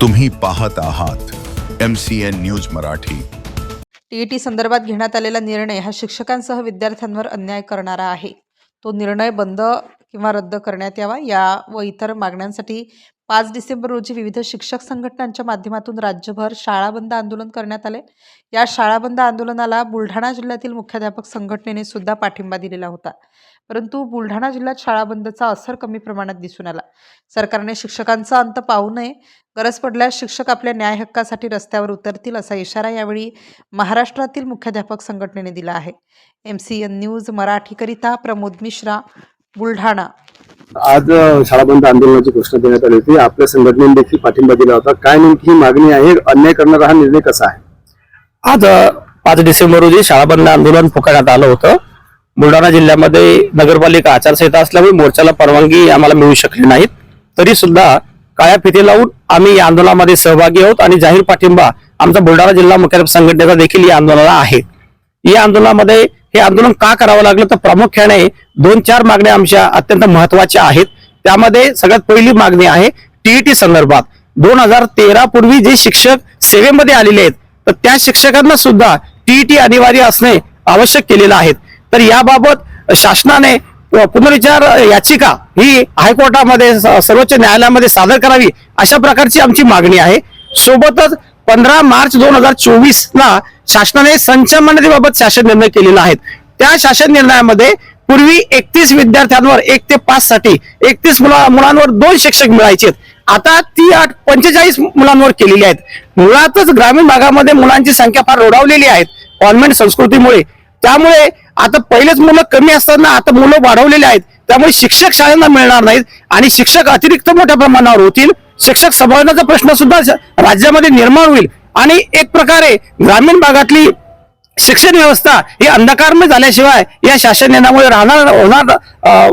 तुम्ही पाहत आहात M C N news Marathi. TET संदर्भात घेण्यात आलेला निर्णय हा शिक्षकांसह विद्यार्थ्यांवर अन्याय करणारा आहे. तो निर्णय बंद किंवा रद्द करण्यात यावा या व इतर मागण्यांसाठी पाच डिसेंबर रोजी विविध शिक्षक संघटनांच्या माध्यमातून राज्यभर शाळाबंद आंदोलन करण्यात आले. या शाळाबंद आंदोलनाला बुलढाणा जिल्ह्यातील मुख्याध्यापक संघटनेने सुद्धा पाठिंबा दिलेला होता. परंतु बुलढाणा जिल्ह्यात शाळाबंदचा असर कमी प्रमाणात दिसून आला. सरकारने शिक्षकांचा अंत पाहू नये गरज पडल्यास शिक्षक आपल्या न्याय हक्कासाठी रस्त्यावर उतरतील असा इशारा यावेळी महाराष्ट्रातील मुख्याध्यापक संघटनेने दिला आहे. एम सी एन न्यूज मराठीकरिता प्रमोद मिश्रा बुलढाणा. आज अ, शाळाबंद आंदोलनाची घोषणा देण्यात आली होती. आपल्या संघटनेने देखील पाठिंबा दिला होता. काय नेमकी ही मागणी आहे? अन्याय करणारा हा निर्णय कसा आहे? आज पाच डिसेंबर रोजी शाळाबंद आंदोलन पुकारण्यात आलं होतं. बुलढाणा जिल्ह्यामध्ये नगरपालिका आचारसंहिता असल्यामुळे मोर्चाला परवानगी आम्हाला मिळू शकली नाहीत. तरी सुद्धा काळ्या फिती लावून आम्ही या आंदोलनामध्ये सहभागी आहोत आणि जाहीर पाठिंबा आमचा बुलढाणा जिल्हा मुख्याध्यापक संघटनेचा देखील या आंदोलनाला आहे. या आंदोलनामध्ये हे आंदोलन का करावं लागलं? तर प्रामुख्याने दोन चार मागण्या आमच्या अत्यंत महत्त्वाच्या आहेत. त्यामध्ये सगळ्यात पहिली मागणी आहे टीईटी संदर्भात. दोन हजार तेरा पूर्वी जे शिक्षक सेवेमध्ये आलेले आहेत तर त्या शिक्षकांना सुद्धा टीईटी अनिवार्य असणे आवश्यक केलेलं आहे तर याबाबत शासनाने पुनर्विचार याचिका ही हायकोर्टामध्ये सर्वोच्च न्यायालयामध्ये सादर करावी अशा प्रकारची आमची मागणी आहे. सोबतच पंधरा मार्च दोन हजार चोवीस ला शासनाने संचमनतेबाबत शासन निर्णय केलेला आहे. त्या शासन निर्णयामध्ये पूर्वी एकतीस विद्यार्थ्यांवर एक ते पाच साठी एकतीस मुला मुलांवर दोन शिक्षक मिळायचे आता ती आठ पंचेचाळीस मुलांवर केलेली आहेत. मुळातच ग्रामीण भागामध्ये मुलांची संख्या फार रोडावलेली आहे कॉन्व्हेंट संस्कृतीमुळे. त्यामुळे आता पहिलेच मुलं कमी असताना आता मुलं वाढवलेली आहेत. त्यामुळे शिक्षक शाळांना मिळणार नाहीत आणि शिक्षक अतिरिक्त मोठ्या प्रमाणावर होतील. शिक्षक सांभाळण्याचा प्रश्न सुद्धा राज्यामध्ये निर्माण होईल. आणि एक प्रकारे ग्रामीण भागातली शिक्षण व्यवस्था ही अंधकारमय झाल्याशिवाय या शासन निर्णयामुळे राहणार होणार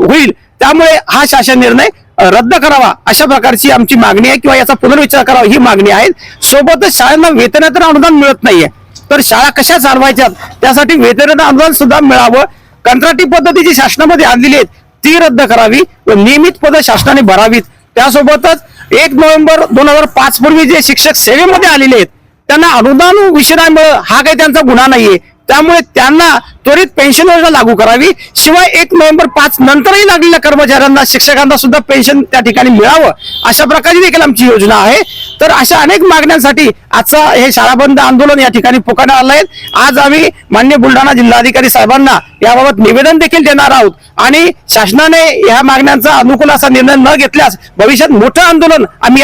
होईल. त्यामुळे हा शासन निर्णय रद्द करावा अशा प्रकारची आमची मागणी आहे किंवा याचा पुनर्विचार करावा ही मागणी आहे. सोबतच शाळांना वेतनातर अनुदान मिळत नाहीये. तर शाळा कशा चालवायच्या त्यासाठी वेतनातर अनुदान सुद्धा मिळावं. कंत्राटी पद्धती जी शासनामध्ये आणलेली आहेत ती रद्द करावी व नियमित पद शासनाने भरावीत. त्यासोबतच एक नोव्हेंबर दोन हजार पाच पूर्वी जे शिक्षक सेवेमध्ये आलेले आहेत त्यांना अनुदान विषयामुळे हा काही त्यांचा गुन्हा नाहीये. त्यामुळे त्यांना त्वरित पेन्शन योजना लागू करावी. शिवाय एक नोव्हेंबर पाच नंतरही लागलेल्या कर्मचाऱ्यांना शिक्षकांना सुद्धा पेन्शन त्या ठिकाणी मिळावं. अशा प्रकारची देखील आमची योजना आहे. तर अशा अनेक मागण्यांसाठी आजचं हे शाळाबंद आंदोलन या ठिकाणी पुकारण्यात आलं आहे आज आम्ही मान्य बुलढाणा जिल्हाधिकारी साहेबांना याबाबत निवेदन देखील देणार आहोत. आणि शासनाने या मागण्यांचा अनुकूल असा निर्णय न घेतल्यास भविष्यात मोठं आंदोलन आम्ही